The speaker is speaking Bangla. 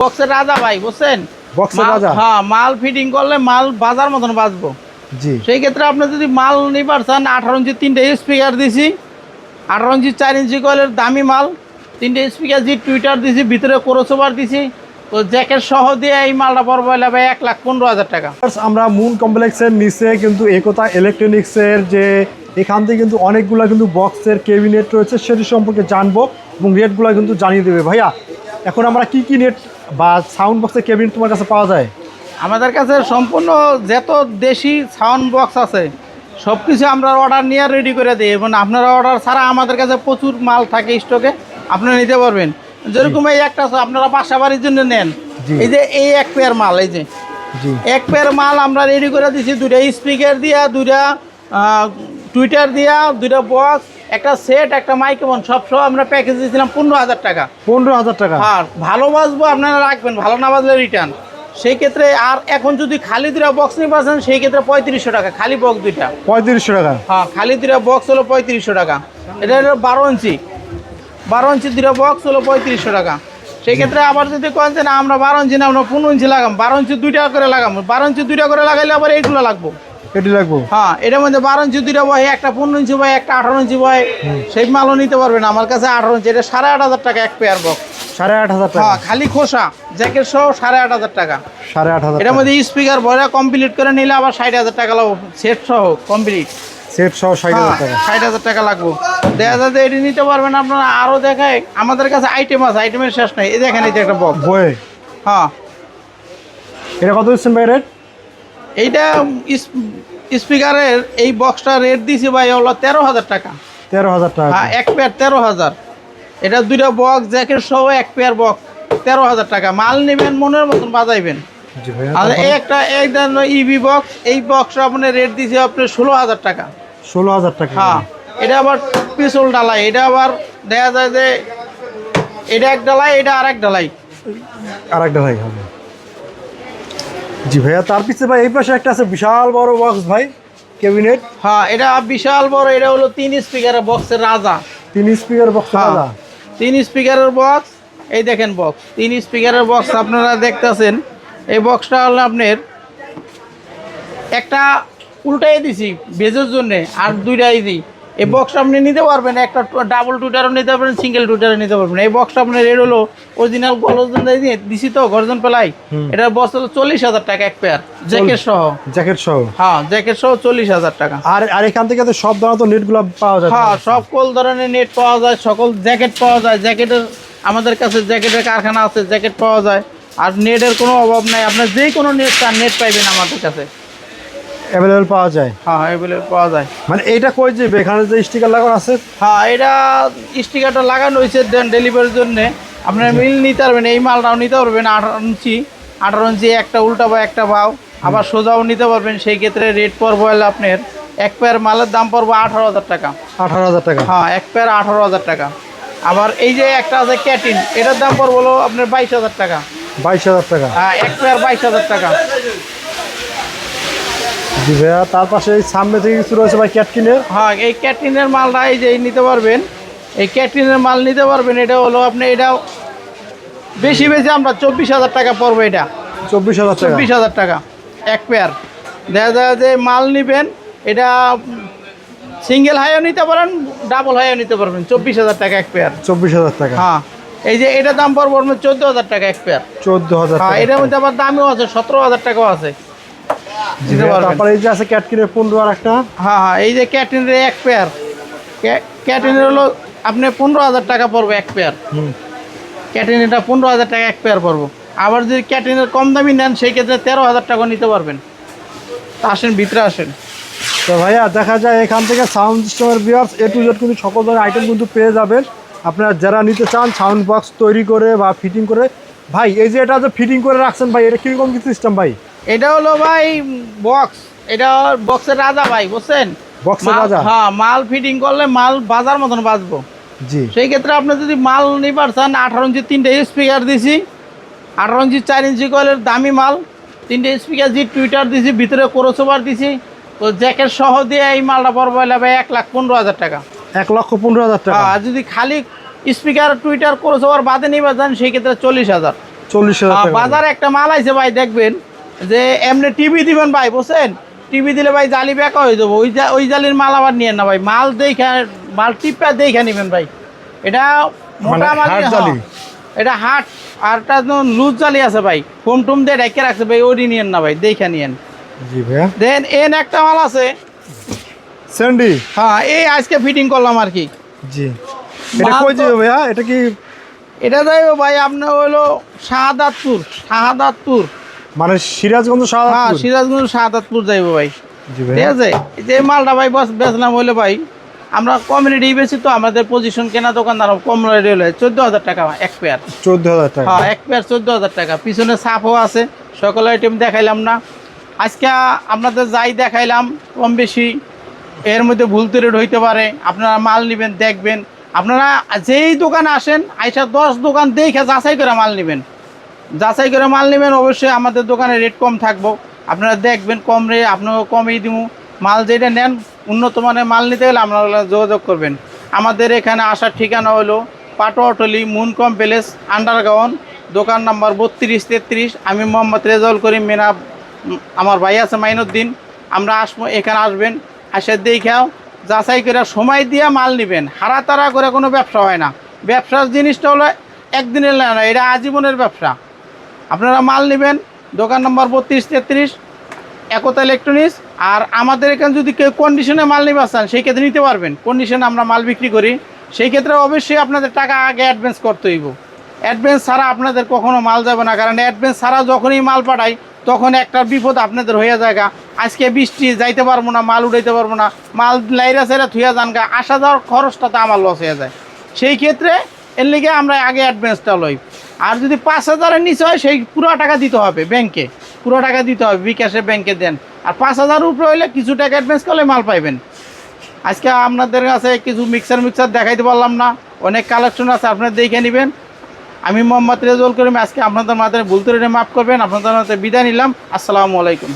বক্সের রাজা ভাই বুঝছেন? বক্সের রাজা? হ্যাঁ মাল ফিটিং করলে মাল বাজার মতন বাঁচবো। জি। সেই ক্ষেত্রে আপনি যদি মাল নিবার চান আঠারো ইঞ্চি তিনটে স্পিকার দিছি আঠারো ইঞ্চি চার ইঞ্চি কয়েলের দামি মাল তিনটে স্পিকার জি টুইটার দিছি ভিতরে ক্রোসোভার দিছি তো জ্যাকেট সহ দিয়ে এই মালটা পড়ব ভাই এক লাখ পনেরো হাজার টাকা। আমরা মুন কমপ্লেক্সের নিচে কিন্তু একতা ইলেকট্রনিক্সের যে এখান থেকে কিন্তু অনেকগুলো কিন্তু বক্সের কেবিনেট রয়েছে সেটি সম্পর্কে জানব এবং রেটগুলো কিন্তু জানিয়ে দেবে। ভাইয়া এখন আমরা কি কি নেট বা সাউন্ড বক্সের কেবিনেট তোমার কাছে পাওয়া যায়? আমাদের কাছে সম্পূর্ণ যত দেশি সাউন্ড বক্স আছে সব কিছু আমরা অর্ডার নিয়ে রেডি করে দিই। এবং আপনারা অর্ডার ছাড়া আমাদের কাছে প্রচুর মাল থাকে স্টকে আপনারা নিতে পারবেন। যেরকম এই একটা আপনারা বাসা বাড়ির জন্য নেন। এই যে এই এক পেয়ার মাল এই যে। এক পেয়ার মাল আমরা রেডি করে দিছি দুইটা স্পিকার দিয়া দুইটা টুইটার দিয়া দুইটা বক্স একটা সেট একটা মাইক্রোফোন সব সব আমরা প্যাকেজ দিয়েছিলাম পনেরো হাজার টাকা। পনেরো হাজার টাকা। আর ভালো বাজবো আপনারা রাখবেন ভালো না বাজলে রিটার্ন সেই ক্ষেত্রে আর এখন যদি খালি দুটা বক্স নিয়ে পাচ্ছেন সেই ক্ষেত্রে পঁয়ত্রিশশো টাকা খালি বক্স দুইটা। পঁয়ত্রিশশো টাকা। হ্যাঁ খালি দুটা বক্স হলো পঁয়ত্রিশশো টাকা। এটা হলো বারো ইঞ্চি। বারো ইঞ্চি দুটা বক্স হলো পঁয়ত্রিশশো টাকা। সেই ক্ষেত্রে আবার যদি কেন যে না আমরা বারো ইঞ্চি না আমরা পনেরো ইঞ্চি লাগাম। বারো ইঞ্চি দুইটা করে লাগাম। বারো ইঞ্চি দুইটা করে লাগাইলে আবার এইগুলো লাগবো। এটি লাগবো হ্যাঁ এটার মধ্যে বারো ইঞ্চি দুইটা বয় একটা পনেরো ইঞ্চি বয় একটা আঠারো ইঞ্চি বয় সেই মালও নিতে পারবেন। আমার কাছে আঠারো ইঞ্চি এটা সাড়ে আট হাজার টাকা এক পেয়ার বক্স সাড়ে আট হাজার টাকা? হ্যাঁ খালি খোসা জ্যাকেট সহ সাড়ে আট হাজার টাকা। সাড়ে আট হাজার এটার মধ্যে স্পিকার ভরা কমপ্লিট করে নিলে আবার ষাট হাজার টাকা লাগবে সেট সহ কমপ্লিট সেট সহ ষাট হাজার টাকা। ষাট হাজার টাকা লাগবে। দেখা যায় যে এটি নিতে পারবেন আপনারা। আরও দেখায় আমাদের কাছে আইটেম আছে আইটেমের শেষ নাই। এই দেখেন এই যে একটা বক্স বয়ে হ্যাঁ। এটা কত দিচ্ছেন ভাই রেট এইটা স্পিকারের এই বক্সটা রেট দিছি ভাই হলো তেরো হাজার টাকা। তেরো হাজার টাকা। হ্যাঁ এক পেয়ার তেরো হাজার। এটা দুইটা বক্স জ্যাকেট সহ এক পেয়ার বক্স তেরো হাজার টাকা। মাল নেবেন মনের মতন বাজাইবেন। আর একটা এই ইভি বক্স এই বক্সটা আপনি রেট দিছে আপনি ষোলো হাজার টাকা। ষোলো হাজার টাকা। হ্যাঁ এটা আবার পিছল ডালাই এটা আবার দেখা যায় যে এটা এক ডালাই এটা আর এক ডালাই আর এক ভাই হবে। জি ভাইয়া তার পিছনে ভাই এই পাশে একটা আছে বিশাল বড় বক্স ভাই ক্যাবিনেট হ্যাঁ এটা বিশাল বড় এটা হলো তিন স্পিকারের বক্সের রাজা। তিন স্পিকার বক্স হ্যাঁ, আলাদা তিন স্পিকারের বক্স এই দেখেন বক্স তিন স্পিকারের বক্স আপনারা দেখতেছেন। এই বক্সটা হলো আপনার একটা উল্টাই দিছি বেজের জন্য আর দুইটাই দিই। এই বক্সটা আপনি নিতে পারবেন একটা ডাবল টুইটারও নিতে পারবেন সিঙ্গেল টুইটারও নিতে পারবেন। এই বক্সটা আপনার রেড হলো অরিজিনাল গলজন দিছি তো গর্জন পেলাই। এটার বক্স হলো চল্লিশ হাজার টাকা এক পেয়ার জ্যাকেট সহ। জ্যাকেট সহ। হ্যাঁ জ্যাকেট সহ চল্লিশ হাজার টাকা। আর আর এখান থেকে তো সব ধরনের তো নেটগুলো পাওয়া যায় হ্যাঁ সকল ধরনের নেট পাওয়া যায় সকল জ্যাকেট পাওয়া যায়। জ্যাকেটের আমাদের কাছে জ্যাকেটের কারখানা আছে জ্যাকেট পাওয়া যায়। আর নেটের কোনো অভাব নাই। আপনার যে কোনো নেট চান নেট পাইবেন আমাদের কাছে। অ্যাভেলেবেল পাওয়া যায়? হ্যাঁ এগুলো পাওয়া যায়। মানে এইটা কই যে এখানে যে স্টিকার লাগানো আছে? হ্যাঁ এটা স্টিকারটা লাগানো হয়েছে দেন ডেলিভারির জন্য। আপনার মিল নিতে পারবেন এই মালটাও নিতে পারবেন আঠারো ইঞ্চি। আঠারো ইঞ্চি একটা উল্টা বা একটা বাও। আবার সোজাও নিতে পারবেন সেই ক্ষেত্রে রেট পড়ব হলে আপনার এক পেয়ার মালের দাম পড়ব আঠারো হাজার টাকা। আঠারো হাজার টাকা। হ্যাঁ এক পেয়ার আঠারো হাজার টাকা। আবার এই যে একটা আছে ক্যাটিন এটার দাম পড়ব হলো আপনার বাইশ হাজার টাকা। বাইশ হাজার টাকা। হ্যাঁ এক পেয়ার বাইশ হাজার টাকা। জি ভাইয়া তার পাশে এই সামনে থেকে কিছু রয়েছে ভাই ক্যাটকিনের হ্যাঁ এই ক্যাটিনের মালটা এই যে নিতে পারবেন। এই ক্যাটিনের মাল নিতে পারবেন এটা হলো আপনি এটাও বেশি বেশি আমরা চব্বিশ হাজার টাকা পড়ব এটা। চব্বিশ হাজার চব্বিশ হাজার টাকা এক পেয়ার। দেখা যায় যে মাল নিবেন এটা সিঙ্গেল হাইও নিতে পারেন ডাবল হাইও নিতে পারবেন চব্বিশ হাজার টাকা এক পেয়ার। চব্বিশ হাজার টাকা? হ্যাঁ এই যে এটা দাম পড়ব চোদ্দ হাজার টাকা এক পেয়ার। চোদ্দ হাজার হ্যাঁ এটার মধ্যে আবার দামিও আছে সতেরো হাজার টাকাও আছে। দিতে পারবেন। তারপরে এই যে আছে ক্যাটকিনের পনেরো আর একটা হ্যাঁ হ্যাঁ এই যে ক্যাটিনের এক পেয়ার ক্যাটিনের হলো আপনি পনেরো হাজার টাকা পড়বে এক পেয়ার হুম। ক্যাটিন এটা পনেরো হাজার টাকা এক পেয়ার পড়ব। আবার যদি ক্যাটিনের কম দামি নেন সেই ক্ষেত্রে তেরো হাজার টাকা নিতে পারবেন। আসেন ভিতরে আসেন। তো ভাইয়া দেখা যায় এখান থেকে সাউন্ড সিস্টেমের বিয়ার্স এ টু জেড কিন্তু সকল ধরনের আইটেম কিন্তু পেয়ে যাবেন। আপনারা যারা নিতে চান সাউন্ড বক্স তৈরি করে বা ফিটিং করে ভাই এই যে এটা যে ফিটিং করে রাখছেন ভাই এটা কীরকম কি সিস্টেম ভাই? এটা হলো ভাই বক্স। এটা বক্সের রাজা ভাই বুঝছেন? বক্সের রাজা? হ্যাঁ মাল ফিটিং করলে মাল বাজার মতন বাঁচবো। জি। সেই ক্ষেত্রে আপনি যদি মাল নিবার চান আঠারো ইঞ্চি তিনটে স্পিকার দিছি। আঠারো ইঞ্চি চার ইঞ্চি কয়েলের দামি মাল তিনটে স্পিকার জি টুইটার দিছি ভিতরে ক্রোসোভার দিছি। তো জ্যাকেট সহ দিয়ে এই মালটা পড়ব ভাই এক লাখ পনেরো হাজার টাকা। এক লক্ষ পনেরো হাজার টাকা? আর যদি খালি স্পিকার টুইটার ক্রোসোভার বাদে নিবার যান সেই ক্ষেত্রে চল্লিশ হাজার। চল্লিশ হাজার টাকা। বাজারে একটা মাল আইছে ভাই দেখবেন। যে এমনি টিভি দিবেন ভাই বুঝছেন? টিভি দিলে ভাই জালি বেকা হয়ে যাব। ওই ওই জালির মাল আবার নিয়েন না ভাই। মাল দেখে মাল টিপা দেখে নিবেন ভাই। এটা মানে জালি? এটা হাট আর একটা লুজ জালি আছে ভাই। ফোম টুম দিয়ে রেখে রাখছে ভাই ওটি নিয়েন না ভাই দেখে নিয়েন। দেন এন একটা মাল আছে। স্যান্ডি হ্যাঁ এই আজকে ফিটিং করলাম আর কি। জি। এটা কই যাবে ভাইয়া? এটা কি এটা যাইব ভাই আপনার হলো শাহাদাতপুর শাহাদাতপুর। মানে সিরাজগঞ্জ হ্যাঁ সিরাজগঞ্জ শাহাদাতপুর যাইব ভাই। ঠিক আছে? এই যে মালটা ভাই বস বেচলাম হলে ভাই আমরা কমিউনিটি বেশি তো আমাদের পজিশন কেনা দোকানদার কম রেডি হলে চোদ্দ হাজার টাকা এক পেয়ার চোদ্দ হাজার টাকা। হ্যাঁ এক পেয়ার চোদ্দ হাজার টাকা। পিছনে সাপও আছে সকল আইটেম দেখাইলাম না। আজকে আপনাদের যাই দেখাইলাম কম বেশি এর মধ্যে ভুল রেট হইতে পারে। আপনারা মাল নেবেন দেখবেন। আপনারা যেই দোকানে আসেন আইসা দশ দোকান দেখে যাচাই করে মাল নেবেন। যাচাই করে মাল নেবেন, অবশ্যই আমাদের দোকানে রেট কম থাকব। আপনারা দেখবেন কম রে আপনাকে কমই দিব মাল যেটা নেন, উন্নত মানের মাল নিতে গেলে আপনারা যোগাযোগ করবেন। আমাদের এখানে আসার ঠিকানা হলো পাটোয়াটলি মুন কমপ্লেক্স আন্ডারগ্রাউন্ড, দোকান নাম্বার বত্রিশ তেত্রিশ। আমি মোহাম্মদ রেজাউল করিম মেনা আমার ভাই আছে মাইনুদ্দিন। আমরা আসব, এখানে আসবেন আসে দেখাও যাচাই করে সময় দিয়ে মাল নেবেন। হারা তারা করে কোনো ব্যবসা হয় না। ব্যবসার জিনিসটা হলো একদিনের না এটা আজীবনের ব্যবসা। আপনারা মাল নেবেন, দোকান নম্বর বত্রিশ, তেত্রিশ, একতা ইলেকট্রনিক্স আর আমাদের এখানে যদি কেউ কন্ডিশনে মাল নিতে চান, সেই ক্ষেত্রে নিতে পারবেন। কন্ডিশনে আমরা মাল বিক্রি করি। সেই ক্ষেত্রে অবশ্যই আপনাদের টাকা আগে অ্যাডভান্স করতে হইব। অ্যাডভান্স ছাড়া আপনাদের কখনো মাল যাবে না, কারণ অ্যাডভান্স ছাড়া যখনই মাল পাঠাই, তখন একটা বিপদ আপনাদের হয়ে যায় আজকে বৃষ্টি, যাইতে পারব না, মাল উঠাইতে পারব না, মাল লাইরা সাইরা থুয়া যান গা। আসা যাওয়ার খরচটা তো আমার লস হয়ে যায়। সেই ক্ষেত্রে এর লিগে আমরা আগে অ্যাডভান্সটা লই আর যদি পাঁচ হাজারের নিচে হয়, সেই পুরো টাকা দিতে হবে ব্যাংকে। পুরো টাকা দিতে হবে, বিকাশে ব্যাংকে দেন। আর পাঁচ হাজার উপরে হইলে কিছু টাকা অ্যাডভান্স করলে মাল পাইবেন। আজকে আপনাদের কাছে কিছু মিক্সার মিক্সার দেখাইতে পারলাম না। অনেক কালেকশন আছে, আপনারা দেখে নেবেন। আমি মোহাম্মদ রেজল করিম, আজকে আপনাদের মাধ্যমে ভুল তৈরি মাফ করবেন। আপনাদের মাধ্যমে বিদায় নিলাম। আসসালামু আলাইকুম।